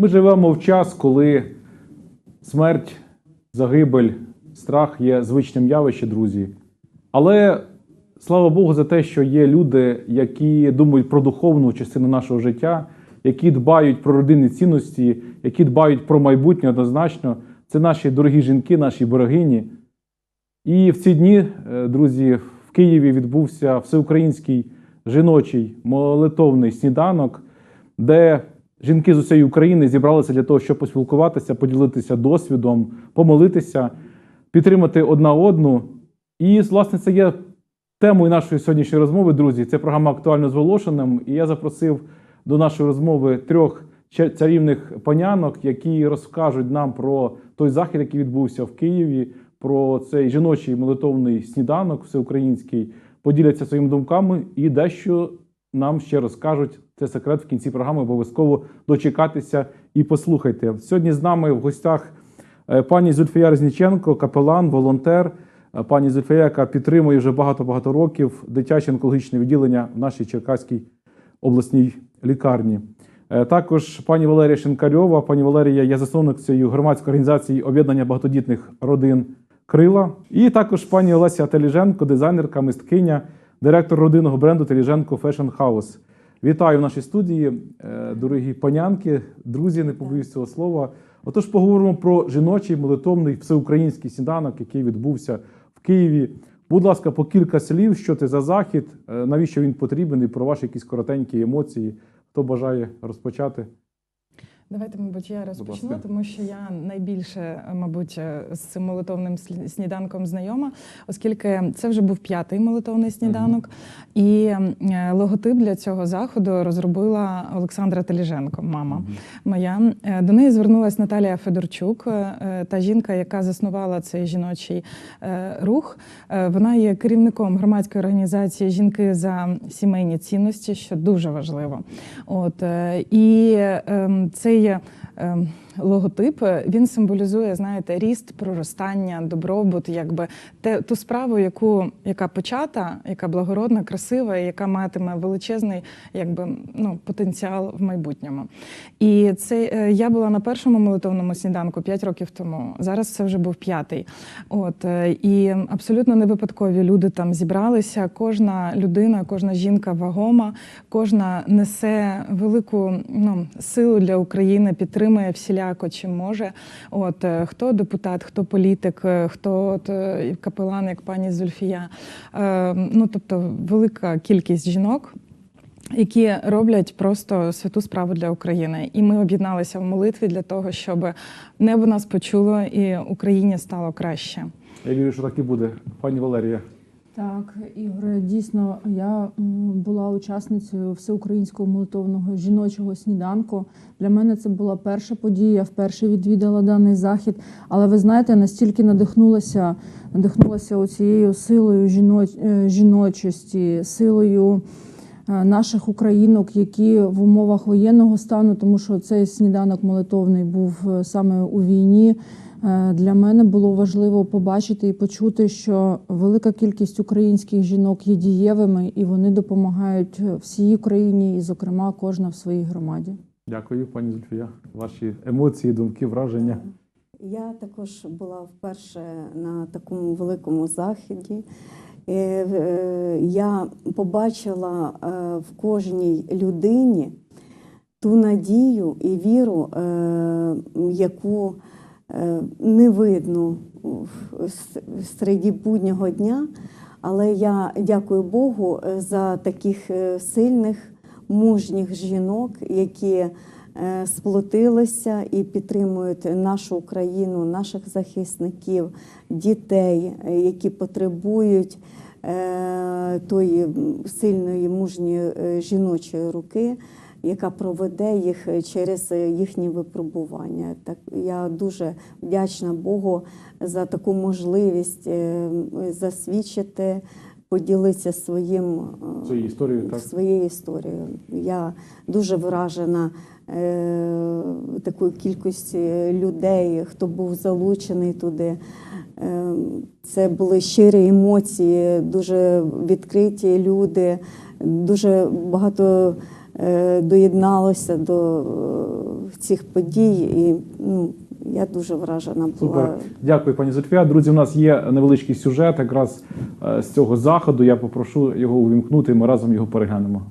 Ми живемо в час, коли смерть, загибель, страх є звичним явищем, друзі. Але слава Богу за те, що є люди, які думають про духовну частину нашого життя, які дбають про родинні цінності, які дбають про майбутнє однозначно. Це наші дорогі жінки, наші берегині. І в ці дні, е, друзі, в Києві відбувся всеукраїнський жіночий молитовний сніданок, де жінки з усієї України зібралися для того, щоб поспілкуватися, поділитися досвідом, помолитися, підтримати одна одну. І, власне, це є темою нашої сьогоднішньої розмови, друзі. Це програма актуально з Волошиним. І я запросив до нашої розмови трьох царівних панянок, які розкажуть нам про той захід, який відбувся в Києві, про цей жіночий молитовний сніданок всеукраїнський, поділяться своїми думками і дещо нам ще розкажуть. Це секрет в кінці програми. Обов'язково дочекатися і послухайте. Сьогодні з нами в гостях е, пані Зульфія Резніченко, капелан, волонтер. Е, Пані Зульфія, яка підтримує вже багато-багато років дитяче онкологічне відділення в нашій Черкаській обласній лікарні. Е, Також пані Валерія Шинкарьова. Пані Валерія є засновницею громадської організації об'єднання багатодітних родин Крила. І також пані Олеся Теліженко, дизайнерка, мисткиня, директор родинного бренду Теліженко Fashion House. Вітаю в нашій студії, е, дорогі панянки, друзі, не побоюсь цього слова. Отож, поговоримо про жіночий молитовний всеукраїнський сніданок, який відбувся в Києві. Будь ласка, по кілька слів, що це за захід, е, навіщо він потрібен, і про ваші якісь коротенькі емоції. Хто бажає розпочати? Давайте, мабуть, я розпочну, тому що я найбільше, мабуть, е, з цим молитовним сніданком знайома, оскільки це вже був п'ятий молитовний сніданок, і е, логотип для цього заходу розробила Олександра Теліженко, мама моя. Е, До неї звернулася Наталія Федорчук, е, та жінка, яка заснувала цей жіночий е, рух. Е, Вона є керівником громадської організації Жінки за сімейні цінності, що дуже важливо. От е, і ем, цей Росія логотип він символізує, знаєте, ріст, проростання, добробут, якби те ту справу, яку яка почата, яка благородна, красива, і яка матиме величезний, якби ну потенціал в майбутньому. І це е, я була на першому молитовному сніданку 5 років тому. Зараз це вже був п'ятий. От е, і абсолютно не випадкові люди там зібралися. Кожна людина, кожна жінка вагома, кожна несе велику ну, силу для України, підтримує всіляко чим може. От е, хто депутат, хто політик, е, хто от, е, капелан, як пані Зульфія. Е, Ну тобто велика кількість жінок. Які роблять просто святу справу для України, і ми об'єдналися в молитві для того, щоб небо нас почуло і Україні стало краще. Я вірю, що так і буде. Пані Валерія. Так, Ігоре, дійсно, я була учасницею всеукраїнського молитовного жіночого сніданку. Для мене це була перша подія. Я вперше відвідала даний захід. Але ви знаєте, настільки надихнулася, надихнулася оцією силою жіноч, е, жіночості, силою е, наших українок, які в умовах воєнного стану, тому що цей сніданок молитовний був е, саме у війні. Е, Для мене було важливо побачити і почути, що велика кількість українських жінок є дієвими і вони допомагають всій Україні, і, зокрема, кожна в своїй громаді. Дякую, пані Зульфія. Ваші емоції, думки, враження. Я також була вперше на такому великому заході. Е, е, Я побачила е, в кожній людині ту надію і віру, е, яку е, не видно в- с- буднього дня. Але я дякую Богу е, за таких е, сильних, мужніх жінок, які е, сплотилися і підтримують нашу Україну, наших захисників, дітей, е, які потребують е, тої сильної мужньої е, жіночої руки, яка проведе їх через е, їхні випробування. Так я дуже вдячна Богу за таку можливість е, засвідчити, поділитися своїм е, історією, так? своєю історією. Я дуже вражена е, такою кількістю людей, хто був залучений туди. Е, це були щирі емоції, дуже відкриті люди, дуже багато е, доєдналося до е, цих подій. І ну, я дуже вражена була. Супер. Дякую, пані Зульфія. Друзі, у нас є невеличкий сюжет якраз е, з цього заходу. Я попрошу його увімкнути, ми разом його переглянемо.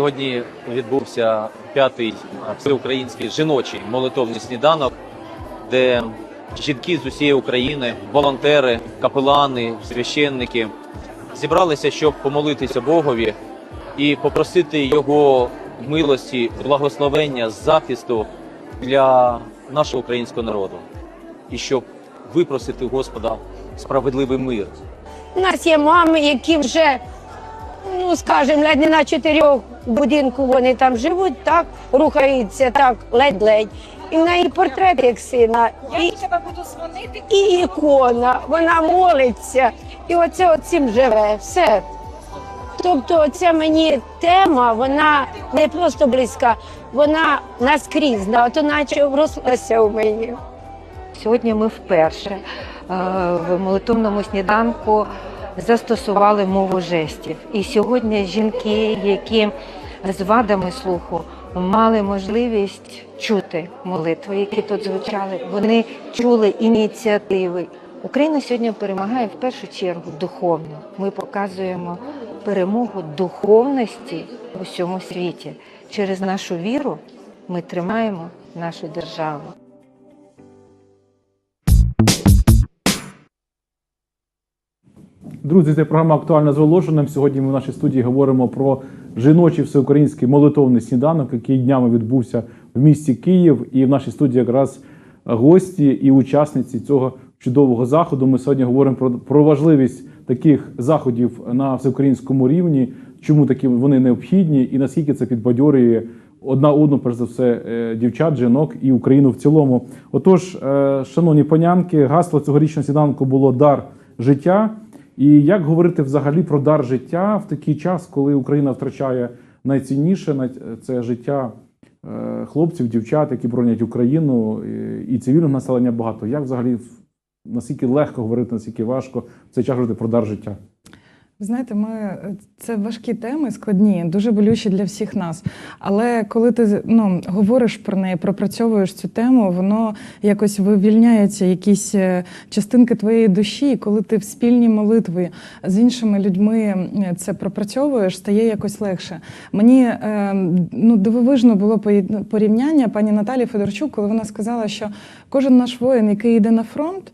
Сьогодні відбувся п'ятий всеукраїнський жіночий молитовний сніданок, де жінки з усієї України, волонтери, капелани, священники зібралися, щоб помолитися Богові і попросити його милості, благословення, захисту для нашого українського народу, і щоб випросити Господа справедливий мир. У нас є мами, які вже, ну скажімо, ледь не на чотирьох будинку вони там живуть, так, рухаються так, ледь-ледь. І в неї портрет як сина, і, і ікона, вона молиться, і оце цим живе, все. Тобто ця мені тема, вона не просто близька, вона наскрізна, от наче врослася у мені. Сьогодні ми вперше е, в молитовному сніданку застосували мову жестів. І сьогодні жінки, які з вадами слуху мали можливість чути молитви, які тут звучали, вони чули ініціативи. Україна сьогодні перемагає в першу чергу духовно. Ми показуємо перемогу духовності в усьому світі. Через нашу віру ми тримаємо нашу державу. Друзі, це програма актуальна з Волошиним. Сьогодні ми в нашій студії говоримо про жіночий всеукраїнський молитовний сніданок, який днями відбувся в місті Київ. І в нашій студії якраз гості і учасниці цього чудового заходу. Ми сьогодні говоримо про, про важливість таких заходів на всеукраїнському рівні, чому такі вони необхідні, і наскільки це підбадьорює одна одну, перш за все, е, дівчат, жінок і Україну в цілому. Отож, е, шановні панянки, гасло цьогорічного сніданку було дар життя. І як говорити взагалі про дар життя в такий час, коли Україна втрачає найцінніше най- це життя е, хлопців, дівчат, які бронять Україну, і цивільного населення багато. Як взагалі наскільки легко говорити, наскільки важко в цей час говорити про дар життя? Знаєте, ми це важкі теми, складні, дуже болючі для всіх нас. Але коли ти ну, говориш про неї, пропрацьовуєш цю тему, воно якось вивільняється якісь е, частинки твоєї душі. І коли ти в спільній молитві з іншими людьми е, це пропрацьовуєш, стає якось легше. Мені е, ну, дивовижно було порівняння пані Наталі Федорчук, коли вона сказала, що кожен наш воїн, який йде на фронт.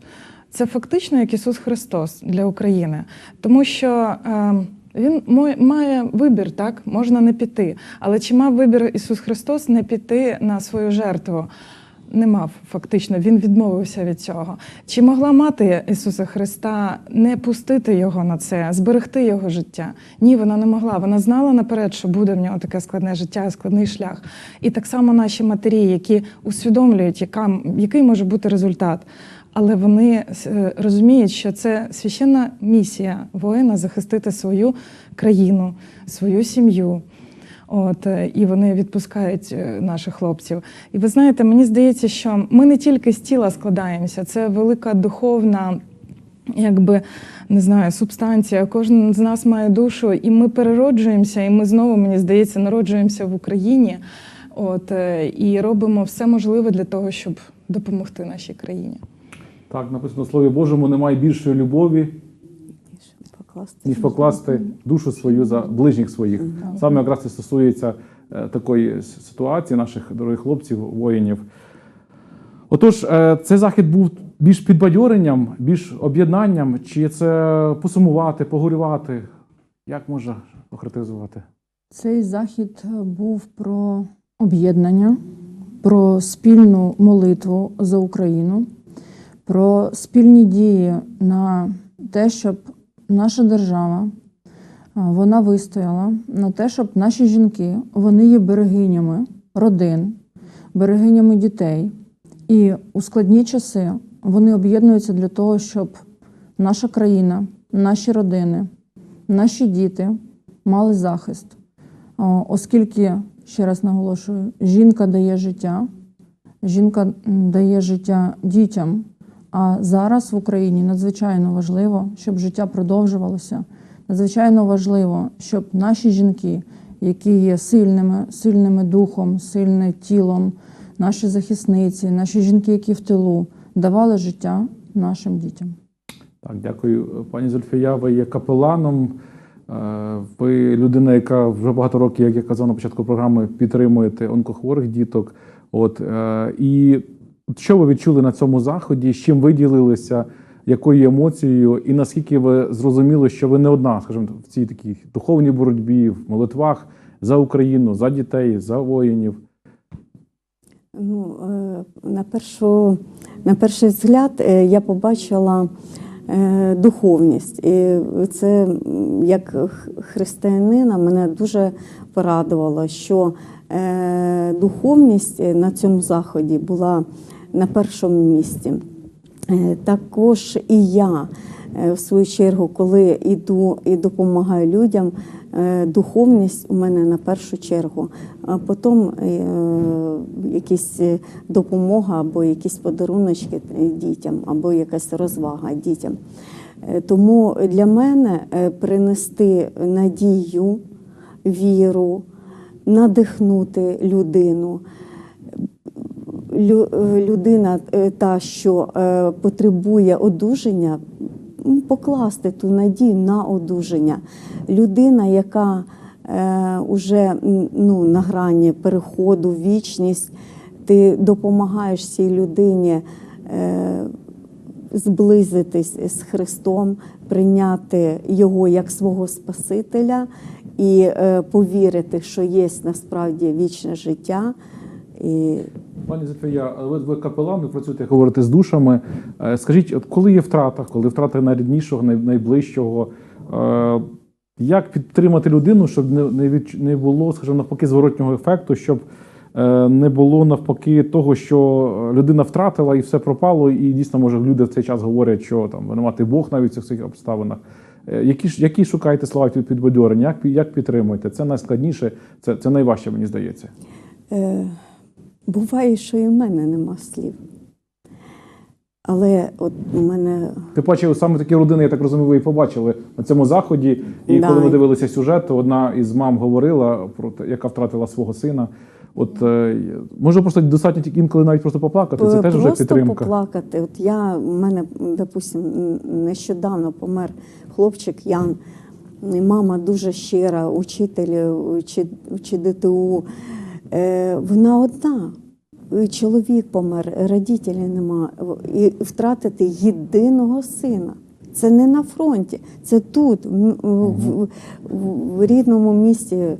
Це фактично як Ісус Христос для України, тому що е, він має вибір, так можна не піти. Але чи мав вибір Ісус Христос не піти на свою жертву? Не мав фактично, він відмовився від цього. Чи могла мати Ісуса Христа не пустити його на це, зберегти його життя? Ні, вона не могла. Вона знала наперед, що буде в нього таке складне життя, складний шлях. І так само наші матері, які усвідомлюють, яка, який може бути результат. Але вони е, розуміють, що це священна місія воїна захистити свою країну, свою сім'ю. От е, і вони відпускають е, наших хлопців. І ви знаєте, мені здається, що ми не тільки з тіла складаємося, це велика духовна. Якби не знаю, субстанція, кожен з нас має душу, і ми перероджуємося, і ми знову, мені здається, народжуємося в Україні. От і робимо все можливе для того, щоб допомогти нашій країні. Так, написано в Слові Божому, немає більшої любові, ніж покласти душу свою за ближніх своїх. Саме якраз це стосується е, такої ситуації наших дорогих хлопців, воїнів. Отож, е, цей захід був більш підбадьоренням, більш об'єднанням, чи це посумувати, погорювати? Як можна охарактеризувати? Цей захід е, був про об'єднання, про спільну молитву за Україну, про спільні дії на те, щоб наша держава вона вистояла, на те, щоб наші жінки вони є берегинями родин, берегинями дітей. І у складні часи вони об'єднуються для того, щоб наша країна, наші родини, наші діти мали захист. Оскільки, ще раз наголошую, жінка дає життя, жінка дає життя дітям. А зараз в Україні надзвичайно важливо, щоб життя продовжувалося. Надзвичайно важливо, щоб наші жінки, які є сильними, сильними духом, сильним тілом, наші захисниці, наші жінки, які в тилу, давали життя нашим дітям. Так, дякую, пані Зульфія. Ви є капеланом. Е, Ви людина, яка вже багато років, як я казав на початку програми, підтримуєте онкохворих діток. От е, і що ви відчули на цьому заході? З чим ви ділилися? Якою емоцією, і наскільки ви зрозуміли, що ви не одна, скажімо, в цій такій духовній боротьбі, в молитвах за Україну, за дітей, за воїнів? Ну, е, на, першу, на перший взгляд е, я побачила е, духовність. І це як християнина мене дуже порадувало, що духовність на цьому заході була на першому місці. Е, Також і я, е, в свою чергу, коли йду і допомагаю людям, е, духовність у мене на першу чергу, а потім якісь е, допомога або якісь подаруночки дітям, або якась розвага дітям. Тому для мене принести надію, віру, надихнути людину лю- людина, е, та, що е, потребує одужання, покласти ту надію на одужання. Людина, яка е, уже ну, на грані переходу вічність, ти допомагаєш цій людині. Е, Зблизитись з Христом, прийняти Його як свого Спасителя і е, повірити, що є насправді вічне життя. І Пані Зофія, ви, ви капелан, ви працюєте, як говорите, з душами. Е, Скажіть, от коли є втрата, коли втрата найріднішого, найближчого, е, як підтримати людину, щоб не, не, було, скажімо, навпаки, зворотнього ефекту, щоб е, не було навпаки того, що людина втратила і все пропало, і дійсно, може, люди в цей час говорять, що там винуватий Бог навіть в цих обставинах. Які, які шукаєте слова під підбадьорення? Як, як підтримуєте? Це найскладніше, це, це найважче, мені здається. Е, буває, що і в мене нема слів. Але от у мене Ти бачив саме такі родини, я так розумію, ви і побачили на цьому заході. І Да. коли ми дивилися сюжет, то одна із мам говорила про те, яка втратила свого сина. От е, може просто достатньо тільки інколи навіть просто поплакати. Це Е, теж вже просто підтримка. поплакати. От я у мене, допустим, нещодавно помер хлопчик Ян. Мама дуже щира, учитель, учи, учи ДТУ. Е, вона одна. Чоловік помер, родителів нема. І втратити єдиного сина. Це не на фронті, це тут, в, в, в, рідному місті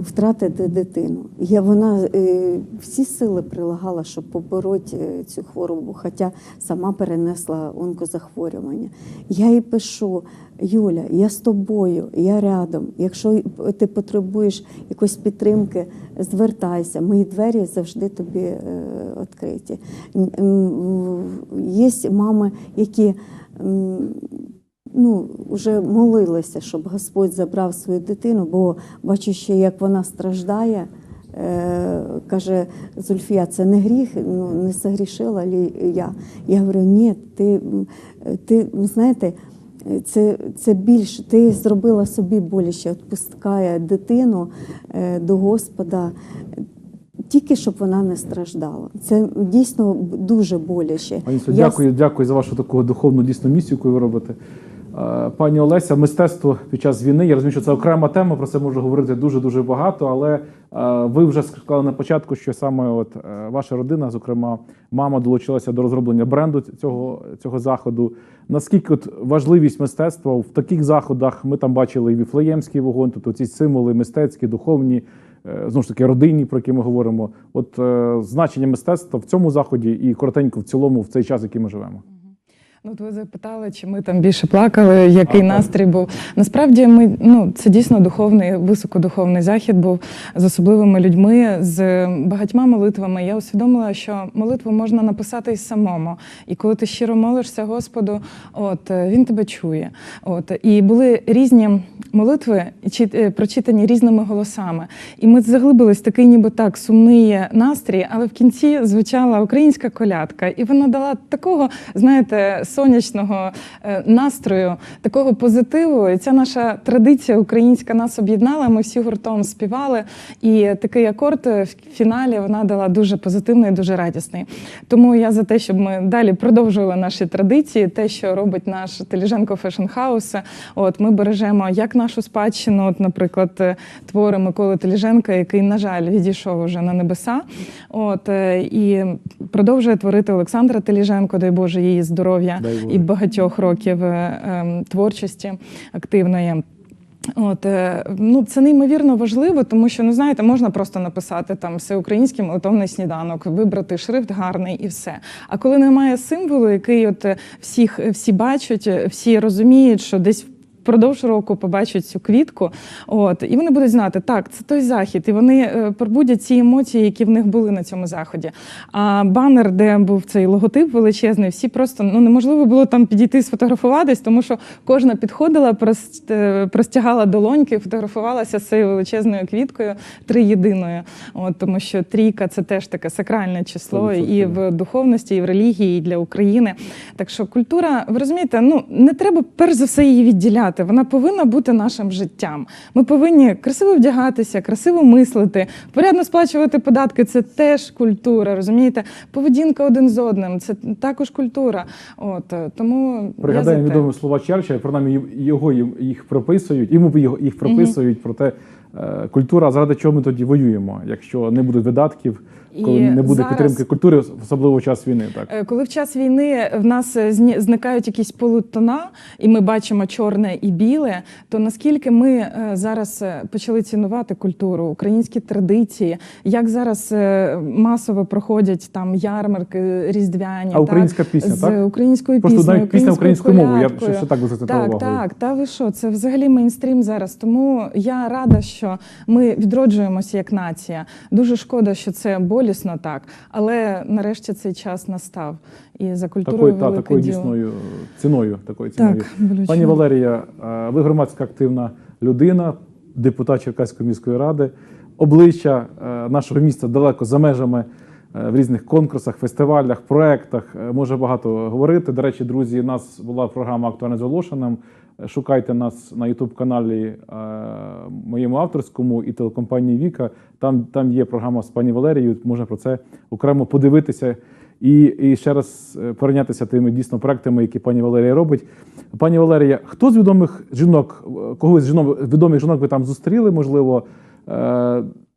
втратити дитину. Я вона е, всі сили прилагала, щоб побороти е, цю хворобу, хоча сама перенесла онкозахворювання. Я їй пишу: Юля, я з тобою, я рядом. Якщо ти потребуєш якоїсь підтримки, звертайся. Мої двері завжди тобі е, відкриті. Є мами, які. Ну, вже молилися, щоб Господь забрав свою дитину, бо бачу ще, як вона страждає. Е, каже Зульфія, це не гріх, ну не согрішила лі я. Я говорю, ні, ти, ти знаєте, це, це більше, ти зробила собі боліще, відпускає дитину е, до Господа. Тільки щоб вона не страждала. Це дійсно дуже боляче. Пані Я дякую, дякую за вашу таку духовну дійсно місію, яку ви робите. Е, Пані Олеся, мистецтво під час війни. Я розумію, що це окрема тема, про це можу говорити дуже дуже багато. Але е, ви вже сказали на початку, що саме от е, ваша родина, зокрема, мама долучилася до розроблення бренду цього, цього заходу. Наскільки от важливість мистецтва в таких заходах ми там бачили і віфлеємський вогонь, тобто ці символи мистецькі, духовні, знову ж таки родинні, про які ми говоримо. От значення мистецтва в цьому заході і коротенько в цілому в цей час, який ми живемо. Ну, от ви запитали, чи ми там більше плакали, який настрій був. Насправді, ми ну це дійсно духовний, високодуховний захід був з особливими людьми, з багатьма молитвами. Я усвідомила, що молитву можна написати і самому. І коли ти щиро молишся Господу, от е, він тебе чує. От і були різні молитви, е, прочитані різними голосами. І ми заглибились такий, ніби так, сумний настрій, але в кінці звучала українська колядка, і вона дала такого, знаєте, сонячного е, настрою, такого позитиву. І ця наша традиція українська нас об'єднала. Ми всі гуртом співали. І такий акорд е, в фіналі вона дала дуже позитивний, дуже радісний. Тому я за те, щоб ми далі продовжували наші традиції, те, що робить наш Теліженко Фешн Хаус. От ми бережемо як нашу спадщину, от, наприклад, е, твори Миколи Теліженка, який, на жаль, відійшов уже на небеса. От і продовжує творити Олександра Теліженко, дай Боже, її здоров'я. І багатьох років е, ем, творчості активної. От е, ну це неймовірно важливо, тому що ну знаєте, можна просто написати там всеукраїнський молитовний сніданок, вибрати шрифт гарний і все. А коли немає символу, який от всіх всі бачать, всі розуміють, що десь. Впродовж року побачать цю квітку, от і вони будуть знати, так це той захід, і вони е, пробудять ці емоції, які в них були на цьому заході. А банер, де був цей логотип величезний, всі просто ну неможливо було там підійти сфотографуватись, тому що кожна підходила, е, простягала долоньки, фотографувалася з цією величезною квіткою триєдиною. От тому що трійка це теж таке сакральне число і в духовності, і в релігії, і для України. Так що культура, ви розумієте, ну не треба перш за все її відділяти. Вона повинна бути нашим життям. Ми повинні красиво вдягатися, красиво мислити, порядно сплачувати податки. Це теж культура. Розумієте, поведінка один з одним. Це також культура. От е, тому Пригадаємо відомі слова Черчилля, принаймні його їх прописують, йому їх прописують про те, е, культура, заради чого ми тоді воюємо, якщо не буде видатків, коли І не буде зараз- підтримки культури, особливо в час війни. Так. Е, Коли в час війни в нас е, зникають якісь полутона, і ми бачимо чорне і біле, то наскільки ми е, зараз почали цінувати культуру, українські традиції, як зараз масово проходять там ярмарки різдвяні, А українська пісня, з так? українською Просто піснею, навіть пісня українською мовою, я ще- ще так би звертав Так, увагу. так, та ви що? Це взагалі мейнстрім зараз. Тому я рада, що ми відроджуємося як нація. Дуже шкода, що це болісно так, але нарешті цей час настав. І за культурою Такою, та, такою діло. дійсною ціною. Такою ціною. Так. Пані Валерія, е, ви громадська активна людина, депутат Черкаської міської ради. Обличчя е, нашого міста далеко за межами е, в різних конкурсах, фестивалях, проектах. Може багато говорити. До речі, друзі, у нас була програма Актуальне з Волошиним. Шукайте нас на youtube каналі е, моєму авторському і телекомпанії Віка. Там, там є програма з пані Валерією. Можна про це окремо подивитися і, і ще раз е, перейнятися тими дійсно проектами, які пані Валерія робить. Пані Валерія, хто з відомих жінок, е, когось з жінок, відомих жінок ви там зустріли, можливо?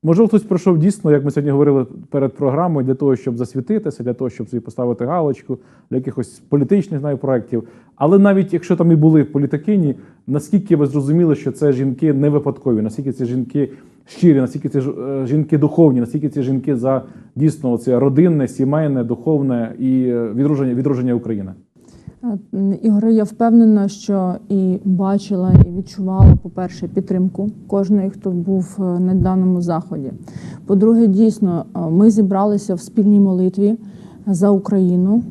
Можливо, хтось прийшов дійсно, як ми сьогодні говорили перед програмою, для того, щоб засвітитися, для того, щоб собі поставити галочку, для якихось політичних знаю, проєктів. Але навіть якщо там і були політикині, наскільки ви зрозуміли, що це жінки не випадкові, наскільки це жінки щирі, наскільки ж- е, жінки духовні, наскільки це жінки за дійсно це родинне, сімейне, духовне і е, відродження, відродження України. Е, Ігоре, я впевнена, що і бачила, і відчувала, по-перше, підтримку кожної, хто був е, на даному заході. По-друге, дійсно, е, ми зібралися в спільній молитві за Україну,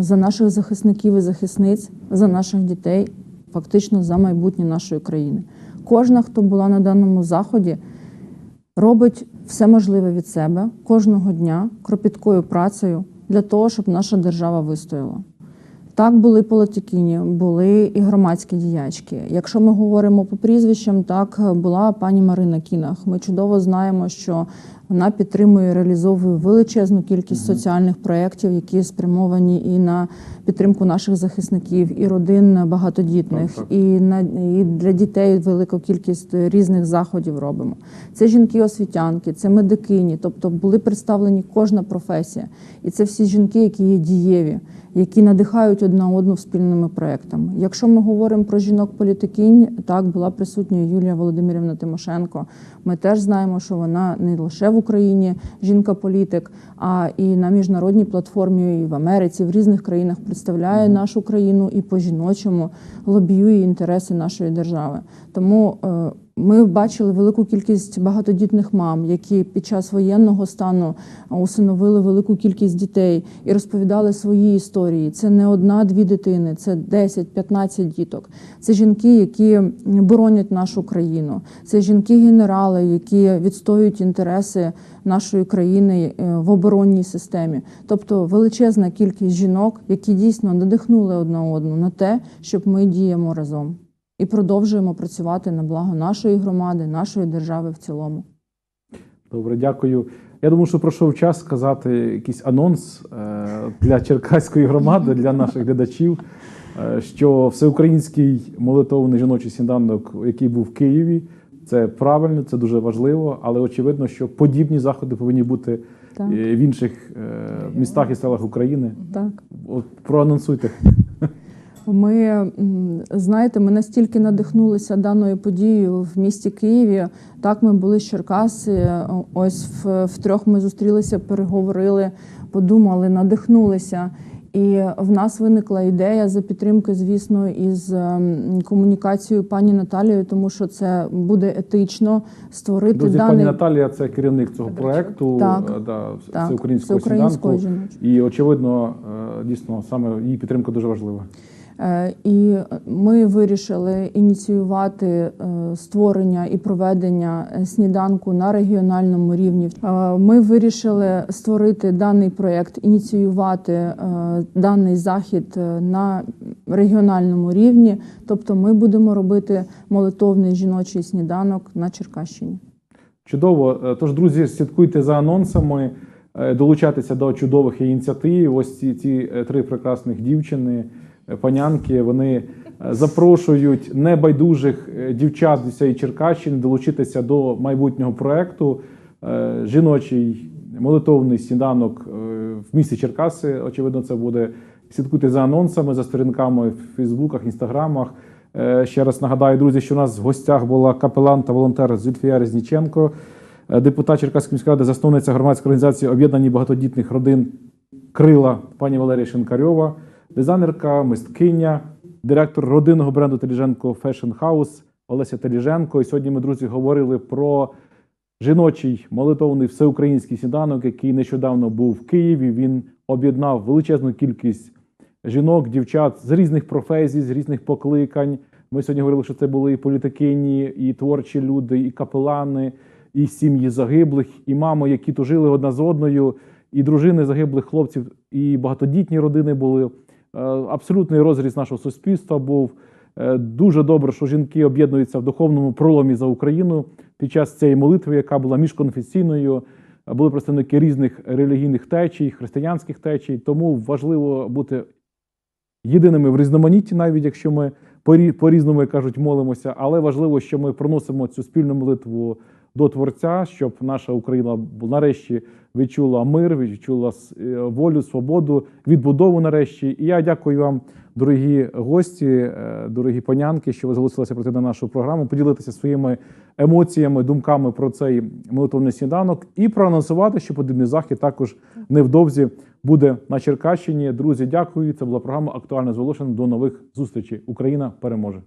за наших захисників і захисниць, за наших дітей, фактично за майбутнє нашої країни. Кожна, хто була на даному заході, робить все можливе від себе кожного дня кропіткою працею для того, щоб наша держава вистояла. Так, були політикині, були і громадські діячки. Якщо ми говоримо по прізвищам, так була пані Марина Кінах. Ми чудово знаємо, що вона підтримує, реалізовує величезну кількість соціальних проєктів, які спрямовані і на підтримку наших захисників, і родин багатодітних, Так, так. і на і для дітей велику кількість різних заходів робимо. Це жінки-освітянки, це медикині, тобто були представлені кожна професія, і це всі жінки, які є дієві, які надихають одна одну спільними проектами. Якщо ми говоримо про жінок-політикінь, так була присутня Юлія Володимирівна Тимошенко. Ми теж знаємо, що вона не лише в Україні жінка-політик, а і на міжнародній платформі, і в Америці, в різних країнах представляє нашу країну і по жіночому лобіює інтереси нашої держави. Тому е, ми бачили велику кількість багатодітних мам, які під час воєнного стану усиновили велику кількість дітей і розповідали свої історії. Це не одна-дві дитини, це 10-15 діток. Це жінки, які боронять нашу країну. Це жінки-генерали, які відстоюють інтереси нашої країни е, в оборонній системі. Тобто величезна кількість жінок, які дійсно надихнули одна одну на те, щоб ми діємо разом і продовжуємо працювати на благо нашої громади, нашої держави в цілому. Добре, дякую. Я думаю, що пройшов час сказати якийсь анонс е, для Черкаської громади, для наших глядачів, е, що всеукраїнський молитовний жіночий сніданок, який був в Києві, це правильно, це дуже важливо, але очевидно, що подібні заходи повинні бути Так, е, в інших містах і селах України. так. От проанонсуйте. Ми знаєте, ми настільки надихнулися даною подією в місті Києві. Так, ми були з Черкаси. Ось в, втрьох ми зустрілися, переговорили, подумали, надихнулися. І в нас виникла ідея за підтримки, звісно, із ем, комунікацією пані Наталією, тому що це буде етично створити Друзі, даний пані Наталія це керівник цього проекту Так. е, да, так, всеукраїнського всеукраїнського сніданку. І очевидно, е, дійсно, саме її підтримка дуже важлива. Е, І ми вирішили ініціювати е, створення і проведення е, сніданку на регіональному рівні. Ми вирішили створити даний проєкт, ініціювати даний захід на регіональному рівні. Тобто, ми будемо робити молитовний жіночий сніданок на Черкащині. Чудово. Тож, друзі, слідкуйте за анонсами, долучайтеся до чудових ініціатив. Ось ці, ці три прекрасних дівчини, панянки. Вони е, запрошують небайдужих е, дівчат зі всієї Черкащини долучитися до майбутнього проекту. Е, Жіночий молитовний сніданок в місті Черкаси. Очевидно, це буде. Слідкуйте за анонсами, за сторінками в Фейсбуках, Інстаграмах. Ще раз нагадаю, друзі, що у нас в гостях була капелан та волонтер Зульфія Резніченко, депутат Черкаської міської ради, засновниця громадської організації об'єднані багатодітних родин Крила пані Валерія Шинкарьова, дизайнерка, мисткиня, директор родинного бренду Теліженко Fashion House Олеся Теліженко. І сьогодні ми, друзі, говорили про жіночий молитовний всеукраїнський сніданок, який нещодавно був в Києві. Він об'єднав величезну кількість жінок, дівчат з різних професій, з різних покликань. Ми сьогодні говорили, що це були і політикині, і творчі люди, і капелани, і сім'ї загиблих, і мами, які тужили одна з одною, і дружини загиблих хлопців, і багатодітні родини були. Е, Абсолютний розріз нашого суспільства був. Е, Дуже добре, що жінки об'єднуються в духовному проломі за Україну під час цієї молитви, яка була міжконфесійною. Були представники різних релігійних течій, християнських течій. Тому важливо бути єдиними в різноманітті, навіть якщо ми порі- по-різному, як кажуть, молимося. Але важливо, що ми проносимо цю спільну молитву до Творця, щоб наша Україна нарешті відчула мир, відчула е, волю, свободу, відбудову нарешті. І я дякую вам, дорогі гості, е, дорогі панянки, що ви зголосилися прийти на нашу програму, поділитися своїми емоціями, думками про цей молитовний сніданок і проанонсувати, що подібний захід також невдовзі буде на Черкащині. Друзі, дякую. Це була програма Актуальне з Волошин. До нових зустрічей. Україна переможе.